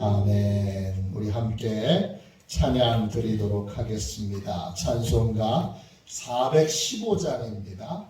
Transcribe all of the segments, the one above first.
아멘. 우리 함께 찬양 드리도록 하겠습니다. 찬송가 415장입니다.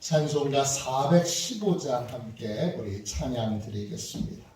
찬송가 415장 함께 우리 찬양 드리겠습니다.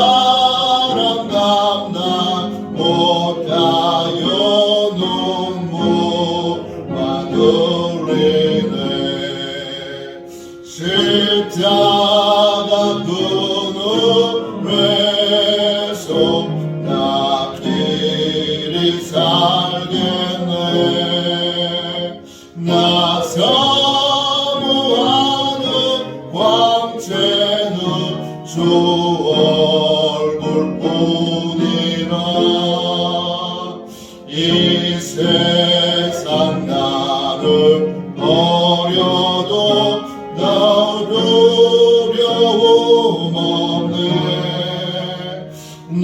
사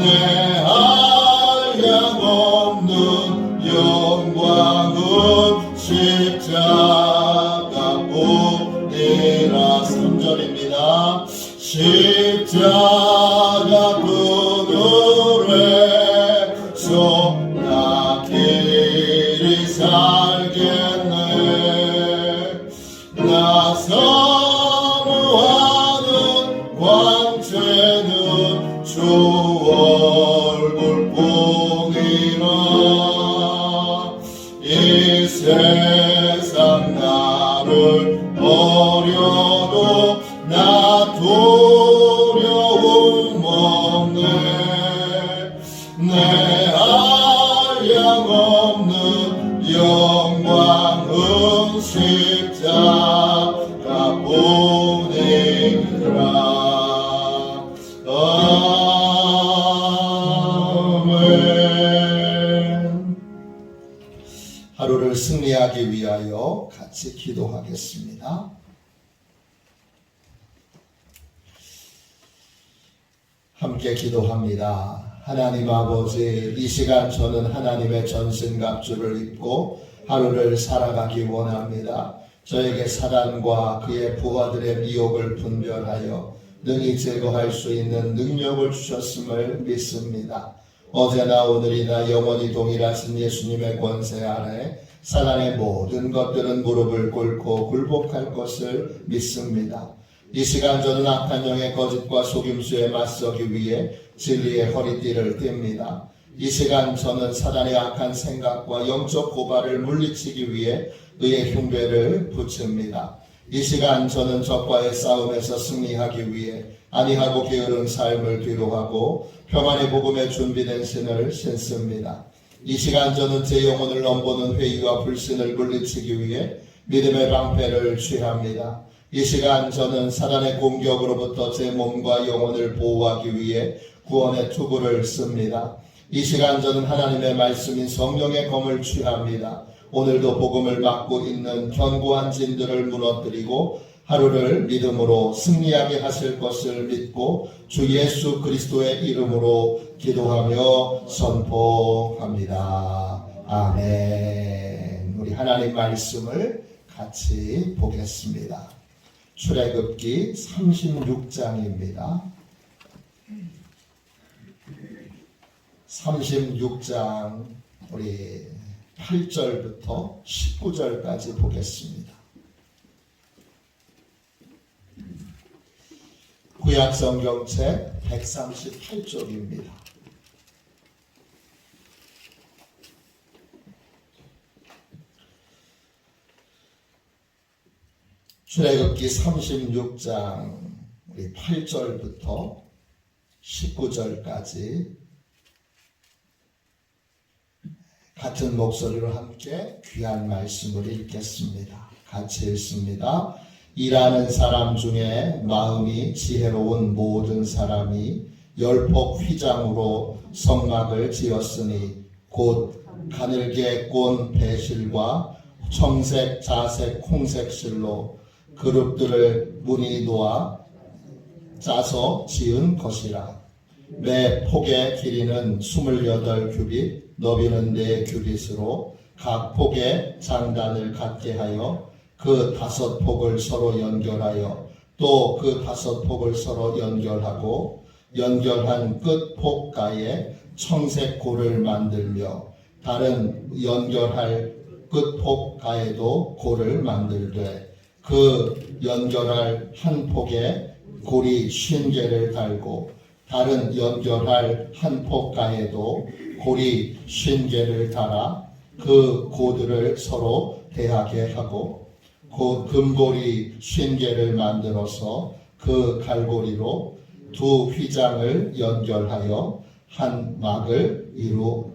내 함께 기도합니다. 하나님 아버지, 이 시간 저는 하나님의 전신갑주를 입고 하루를 살아가기 원합니다. 저에게 사단과 그의 부하들의 미혹을 분별하여 능히 제거할 수 있는 능력을 주셨음을 믿습니다. 어제나 오늘이나 영원히 동일하신 예수님의 권세 아래 사단의 모든 것들은 무릎을 꿇고 굴복할 것을 믿습니다. 이 시간 저는 악한 영의 거짓과 속임수에 맞서기 위해 진리의 허리띠를 띱니다. 이 시간 저는 사단의 악한 생각과 영적 고발을 물리치기 위해 의의 흉배를 붙입니다. 이 시간 저는 적과의 싸움에서 승리하기 위해 아니하고 게으른 삶을 뒤로하고 평안의 복음에 준비된 신을 신습니다. 이 시간 저는 제 영혼을 넘보는 회의와 불신을 물리치기 위해 믿음의 방패를 취합니다. 이 시간 저는 사단의 공격으로부터 제 몸과 영혼을 보호하기 위해 구원의 투구를 씁니다. 이 시간 저는 하나님의 말씀인 성령의 검을 취합니다. 오늘도 복음을 맡고 있는 견고한 진들을 무너뜨리고 하루를 믿음으로 승리하게 하실 것을 믿고 주 예수 그리스도의 이름으로 기도하며 선포합니다. 아멘. 우리 하나님 말씀을 같이 보겠습니다. 출애굽기 36장입니다. 36장 우리 8절부터 19절까지 보겠습니다. 구약 성경책 138쪽입니다. 출애굽기 36장 우리 8절부터 19절까지 같은 목소리로 함께 귀한 말씀을 읽겠습니다. 같이 읽습니다. 일하는 사람 중에 마음이 지혜로운 모든 사람이 열폭 휘장으로 성막을 지었으니 곧 가늘게 꼰 배실과 청색, 자색, 홍색 실로 그룹들을 문이 놓아 짜서 지은 것이라. 매 폭의 길이는 28규빗, 너비는 4규빗으로 각 폭에 장단을 갖게 하여 그 다섯 폭을 서로 연결하여 또 그 다섯 폭을 서로 연결하고 연결한 끝 폭가에 청색 골을 만들며 다른 연결할 끝 폭가에도 골을 만들되 그 연결할 한 폭에 골이 쉰 개를 달고 다른 연결할 한 폭가에도 골이 쉰 개를 달아 그 고들을 서로 대하게 하고 그 금고리 쉰 개를 만들어서 그 갈고리로 두 휘장을 연결하여 한 막을 이루,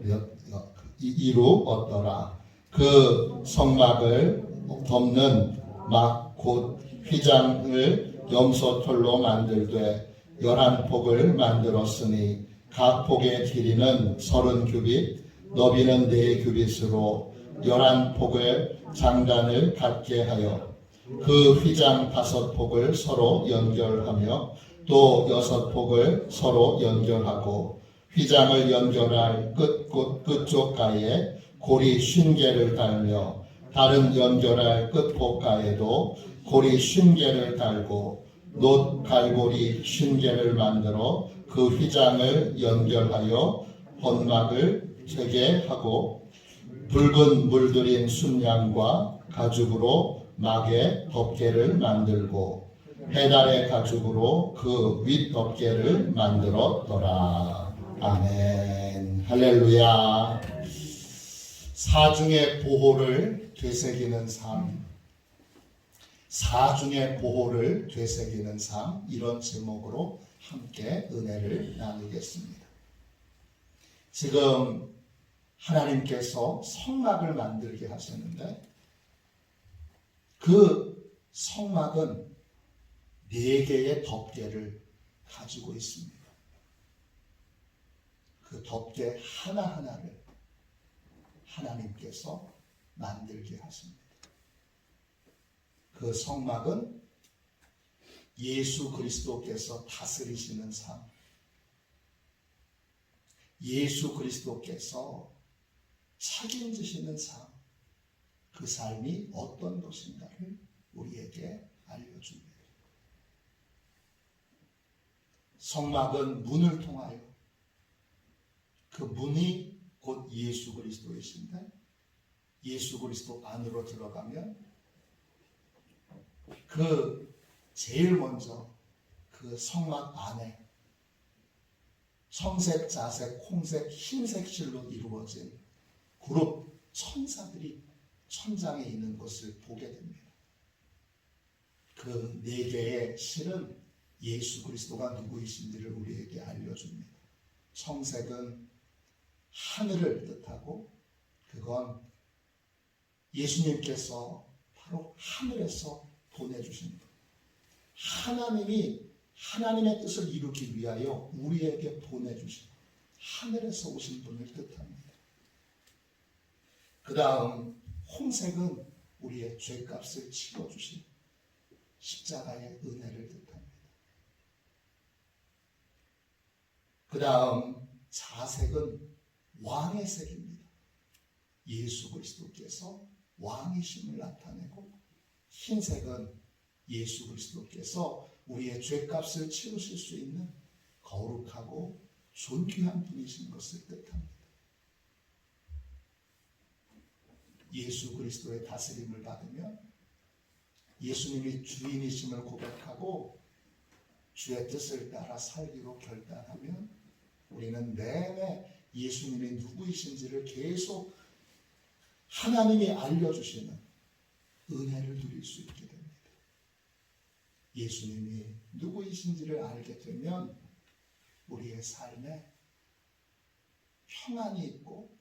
이루었더라. 그 성막을 덮는 막 곧 휘장을 염소털로 만들되 열한 폭을 만들었으니 각 폭의 길이는 서른 규빗, 너비는 네 규빗으로 열한 폭의 장단을 갖게 하여 그 휘장 다섯 폭을 서로 연결하며 또 여섯 폭을 서로 연결하고 휘장을 연결할 끝, 끝, 끝쪽 가에 고리 쉰 개를 달며 다른 연결할 끝폭 가에도 고리 쉰 개를 달고 놋 갈고리 쉰 개를 만들어 그 휘장을 연결하여 번막을 세게 하고 붉은 물들인 순양과 가죽으로 막의 덮개를 만들고 해달의 가죽으로 그 윗 덮개를 만들었더라. 아멘. 할렐루야. 사중의 보호를 되새기는 삶. 사중의 보호를 되새기는 삶. 이런 제목으로 함께 은혜를 나누겠습니다. 지금 하나님께서 성막을 만들게 하셨는데 그 성막은 네 개의 덮개를 가지고 있습니다. 그 덮개 하나하나를 하나님께서 만들게 하십니다. 그 성막은 예수 그리스도께서 다스리시는 삶, 예수 그리스도께서 책임지시는 삶, 그 삶이 어떤 것인가를 우리에게 알려줍니다. 성막은 문을 통하여 그 문이 곧 예수 그리스도이신데 예수 그리스도 안으로 들어가면 그 제일 먼저 그 성막 안에 청색, 자색, 홍색, 흰색 실로 이루어진 그룹 천사들이 천장에 있는 것을 보게 됩니다. 그 네 개의 실은 예수 그리스도가 누구이신지를 우리에게 알려줍니다. 청색은 하늘을 뜻하고 그건 예수님께서 바로 하늘에서 보내주신 분. 하나님이 하나님의 뜻을 이루기 위하여 우리에게 보내주신 하늘에서 오신 분을 뜻합니다. 그 다음 홍색은 우리의 죄값을 치러주신 십자가의 은혜를 뜻합니다. 그 다음 자색은 왕의 색입니다. 예수 그리스도께서 왕이심을 나타내고 흰색은 예수 그리스도께서 우리의 죄값을 치르실 수 있는 거룩하고 존귀한 분이신 것을 뜻합니다. 예수 그리스도의 다스림을 받으면 예수님이 주인이심을 고백하고 주의 뜻을 따라 살기로 결단하면 우리는 내내 예수님이 누구이신지를 계속 하나님이 알려주시는 은혜를 누릴 수 있게 됩니다. 예수님이 누구이신지를 알게 되면 우리의 삶에 평안이 있고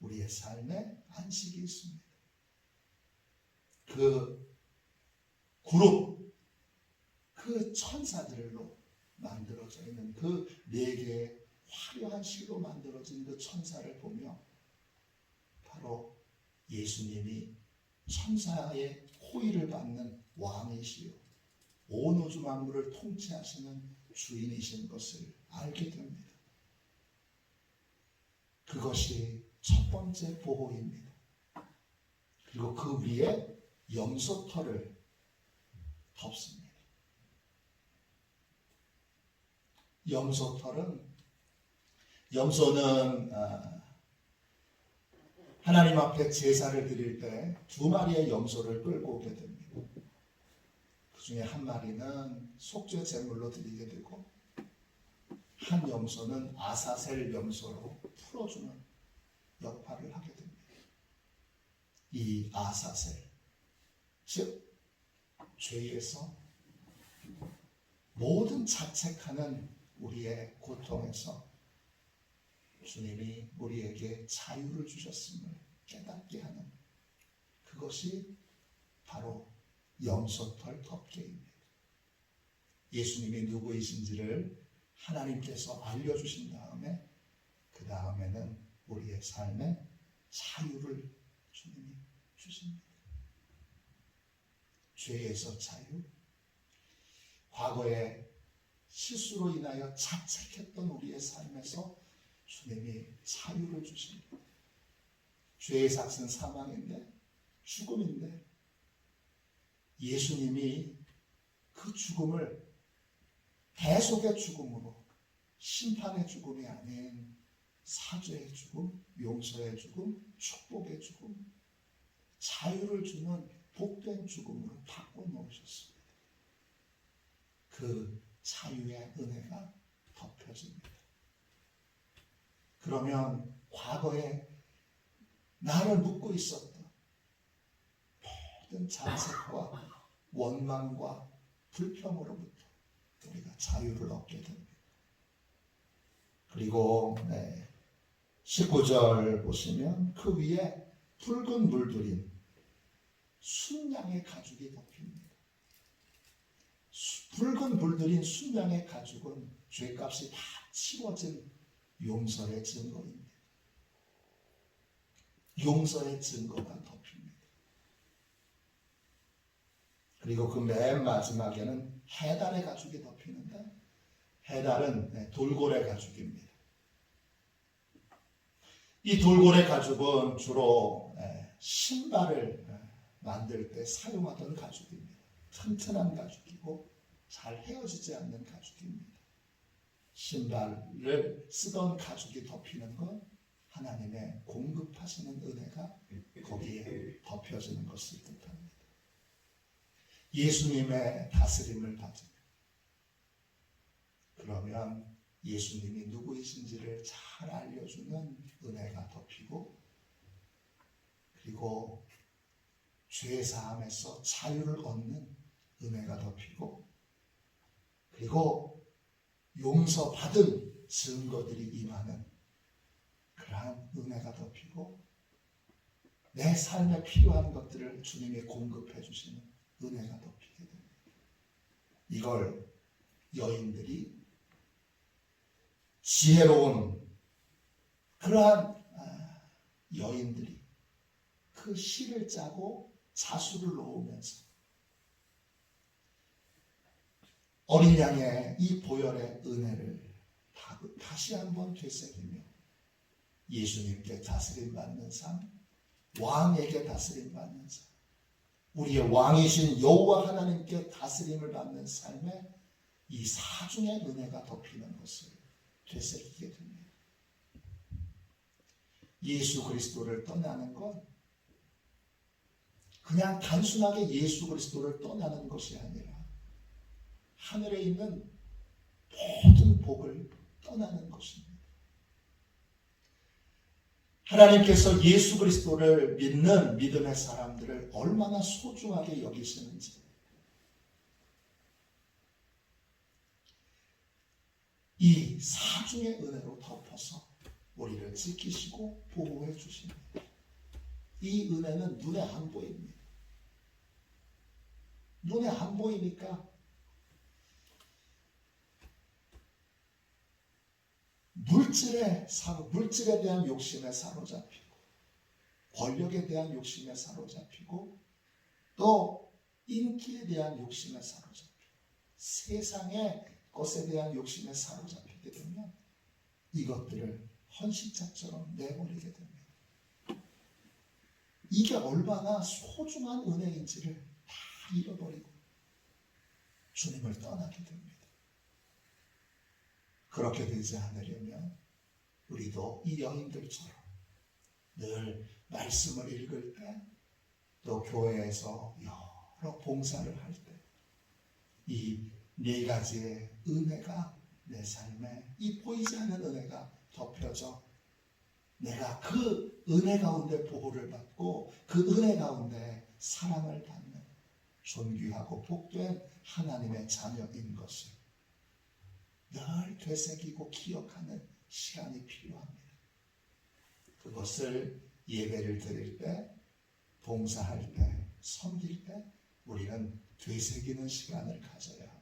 우리의 삶에 안식이 있습니다. 그 그룹, 그 천사들로 만들어져 있는 그 네 개의 화려한 실로 만들어진 그 천사를 보며 바로 예수님이 천사의 호의를 받는 왕이시요 온 우주 만물을 통치하시는 주인이신 것을 알게 됩니다. 그것이 첫 번째 보호입니다. 그리고 그 위에 염소털을 덮습니다. 염소털은 염소는 아, 하나님 앞에 제사를 드릴 때 두 마리의 염소를 끌고 오게 됩니다. 그 중에 한 마리는 속죄 제물로 드리게 되고 한 염소는 아사셀 염소로 풀어주는 역할을 하게 됩니다. 이 아사셀, 즉 죄에서 모든 자책하는 우리의 고통에서 주님이 우리에게 자유를 주셨음을 깨닫게 하는 그것이 바로 염소털 덮개입니다. 예수님이 누구이신지를 하나님께서 알려주신 다음에 그 다음에는 우리의 삶에 자유를 주님이 주십니다. 죄에서 자유, 과거에 실수로 인하여 자책했던 우리의 삶에서 주님이 자유를 주십니다. 죄의 삭은 사망인데 죽음인데 예수님이 그 죽음을 대속의 죽음으로 심판의 죽음이 아닌 사죄의 죽음, 용서의 죽음, 축복의 죽음, 자유를 주는 복된 죽음으로 바꿔 놓으셨습니다. 그 자유의 은혜가 덮여집니다. 그러면 과거에 나를 묻고 있었던 모든 자책과 원망과 불평으로부터 우리가 자유를 얻게 됩니다. 그리고 네, 19절 보시면 그 위에 붉은 물들인 순양의 가죽이 덮입니다. 수- 붉은 물들인 순양의 가죽은 죄값이 다 치워진 용서의 증거입니다. 용서의 증거가 덮입니다. 그리고 그 맨 마지막에는 해달의 가죽이 덮이는데 해달은 네, 돌고래 가죽입니다. 이 돌고래 가죽은 주로 네, 신발을 네, 만들 때 사용하던 가죽입니다. 튼튼한 가죽이고 잘 헤어지지 않는 가죽입니다. 신발을 쓰던 가죽이 덮이는 건 하나님의 공급하시는 은혜가 거기에 덮여지는 것을 뜻합니다. 예수님의 다스림을 받으면 그러면 예수님이 누구이신지를 잘 알려주는 은혜가 덮이고 그리고 죄 사함에서 자유를 얻는 은혜가 덮이고 그리고 용서받은 증거들이 임하는 그러한 은혜가 덮이고 내 삶에 필요한 것들을 주님이 공급해 주시는 은혜가 덮이게 됩니다. 이걸 여인들이 지혜로운 그러한 아, 여인들이 그 시를 짜고 자수를 놓으면서 어린 양의 이 보혈의 은혜를 다- 다시 한번 되새기며 예수님께 다스림 받는 삶, 왕에게 다스림 받는 삶, 우리의 왕이신 여호와 하나님께 다스림을 받는 삶에 이 사중의 은혜가 덮이는 것을 되새기게 됩니다. 예수 그리스도를 떠나는 건 그냥 단순하게 예수 그리스도를 떠나는 것이 아니라 하늘에 있는 모든 복을 떠나는 것입니다. 하나님께서 예수 그리스도를 믿는 믿음의 사람들을 얼마나 소중하게 여기시는지 이 사중의 은혜로 덮어서 우리를 지키시고 보호해 주십니다. 이 은혜는 눈에 안 보입니다. 눈에 안 보이니까 물질에 사로 물질에 대한 욕심에 사로잡히고 권력에 대한 욕심에 사로잡히고 또 인기에 대한 욕심에 사로잡히고 세상의 것에 대한 욕심에 사로잡히게 되면 이것들을 헌신자처럼 내버리게 됩니다. 이게 얼마나 소중한 은혜인지를 다 잃어버리고 주님을 떠나게 됩니다. 그렇게 되지 않으려면 우리도 이 여인들처럼 늘 말씀을 읽을 때 또 교회에서 여러 봉사를 할 때 이 네 가지의 은혜가 내 삶에 이 보이지 않는 은혜가 덮여져 내가 그 은혜 가운데 보호를 받고 그 은혜 가운데 사랑을 받는 존귀하고 복된 하나님의 자녀인 것을 늘 되새기고 기억하는 시간이 필요합니다. 그것을 예배를 드릴 때, 봉사할 때, 섬길 때 우리는 되새기는 시간을 가져야 합니다.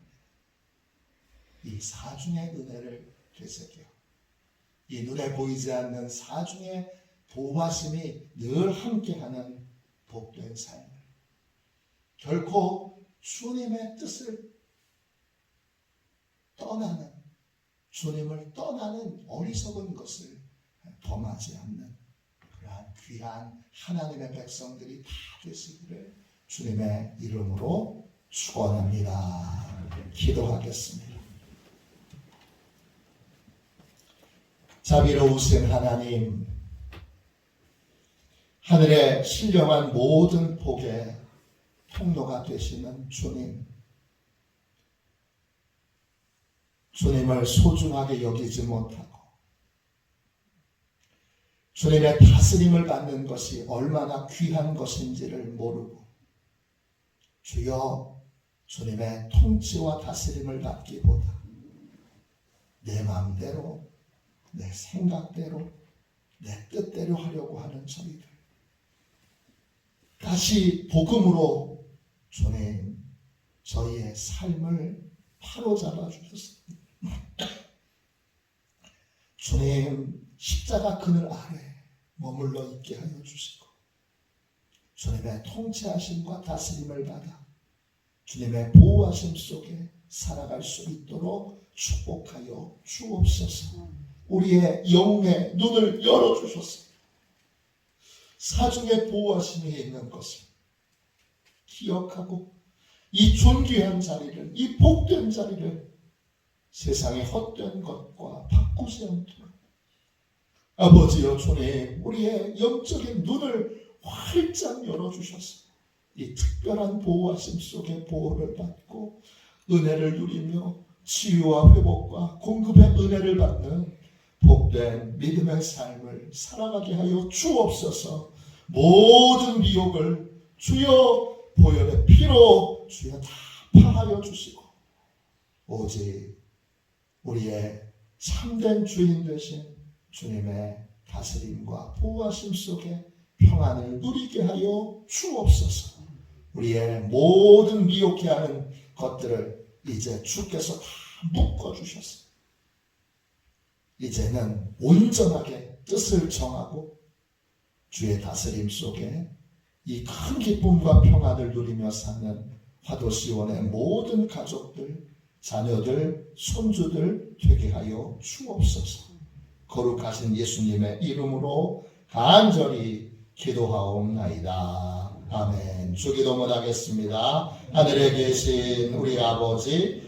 이 사중의 은혜를 되새겨 이 눈에 보이지 않는 사중의 보호하심이 늘 함께하는 복된 삶을 결코 주님의 뜻을 떠나는 주님을 떠나는 어리석은 것을 범하지 않는 그러한 귀한 하나님의 백성들이 다 되시기를 주님의 이름으로 축원합니다. 기도하겠습니다. 자비로우신 하나님, 하늘의 신령한 모든 복의 통로가 되시는 주님, 주님을 소중하게 여기지 못하고 주님의 다스림을 받는 것이 얼마나 귀한 것인지를 모르고 주여 주님의 통치와 다스림을 받기보다 내 마음대로 내 생각대로 내 뜻대로 하려고 하는 저희들 다시 복음으로 주님 저희의 삶을 바로잡아 주셨습니다. 주님 십자가 그늘 아래 머물러 있게 하여 주시고 주님의 통치하심과 다스림을 받아 주님의 보호하심 속에 살아갈 수 있도록 축복하여 주옵소서. 우리의 영의 눈을 열어 주셨습니다. 사중의 보호하심이 있는 것을 기억하고 이 존귀한 자리를, 이 복된 자리를 세상의 헛된 것과 바꾸지 않도록. 아버지여 주님 우리의 영적인 눈을 활짝 열어주셔서 이 특별한 보호하심 속에 보호를 받고 은혜를 누리며 치유와 회복과 공급의 은혜를 받는 복된 믿음의 삶을 살아가게 하여 주옵소서. 모든 미혹을 주여 보혈의 피로 주여 다 파하여 주시고 오직 우리의 참된 주인 되신 주님의 다스림과 보호하심 속에 평안을 누리게 하여 주옵소서. 우리의 모든 미혹해 하는 것들을 이제 주께서 다 묶어 주셨어. 이제는 온전하게 뜻을 정하고 주의 다스림 속에 이 큰 기쁨과 평안을 누리며 사는 화도시원의 모든 가족들, 자녀들, 손주들 되게 하여 주옵소서. 거룩하신 예수님의 이름으로 간절히 기도하옵나이다. 아멘. 주기도문 하겠습니다. 하늘에 계신 우리 아버지,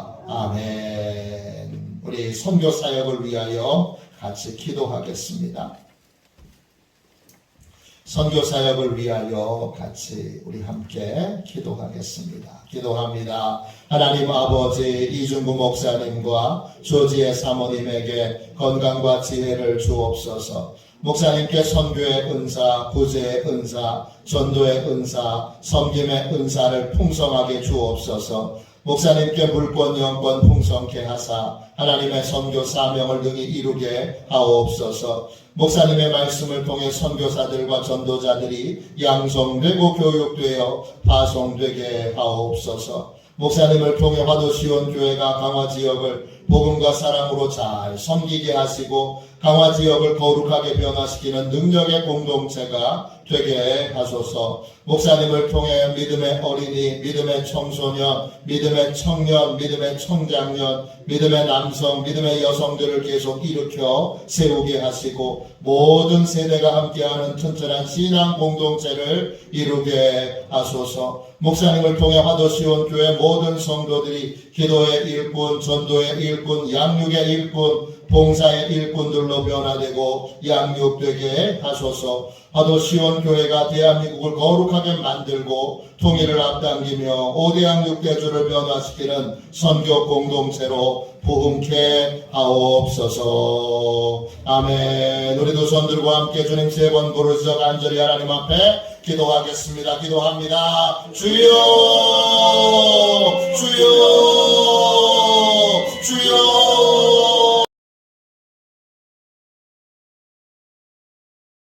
아멘. 우리 선교 사역을 위하여 같이 기도하겠습니다. 선교 사역을 위하여 같이 우리 함께 기도하겠습니다. 기도합니다. 하나님 아버지 이중구 목사님과 조지의 사모님에게 건강과 지혜를 주옵소서. 목사님께 선교의 은사, 구제의 은사, 전도의 은사, 섬김의 은사를 풍성하게 주옵소서. 목사님께 물권 영권 풍성케 하사 하나님의 선교 사명을 능히 이루게 하옵소서. 목사님의 말씀을 통해 선교사들과 전도자들이 양성되고 교육되어 파송되게 하옵소서. 목사님을 통해 화도시온 교회가 강화 지역을 복음과 사랑으로 잘 섬기게 하시고 강화 지역을 거룩하게 변화시키는 능력의 공동체가 되게 하소서. 목사님을 통해 믿음의 어린이, 믿음의 청소년, 믿음의 청년, 믿음의 청장년, 믿음의 남성, 믿음의 여성들을 계속 일으켜 세우게 하시고 모든 세대가 함께하는 튼튼한 신앙 공동체를 이루게 하소서. 목사님을 통해 화도시온 교회 모든 성도들이 기도의 일꾼, 전도의 일꾼, 양육의 일꾼, 봉사의 일꾼들로 변화되고 양육되게 하소서. 하도 시온 교회가 대한민국을 거룩하게 만들고 통일을 앞당기며 오대 양 육 대주를 변화시키는 선교 공동체로 부흥케 하옵소서. 아멘. 우리도 손들과 함께 주님 세 번 부르짖어 간절히 하나님 앞에 기도하겠습니다. 기도합니다. 주여, 주여, 주여.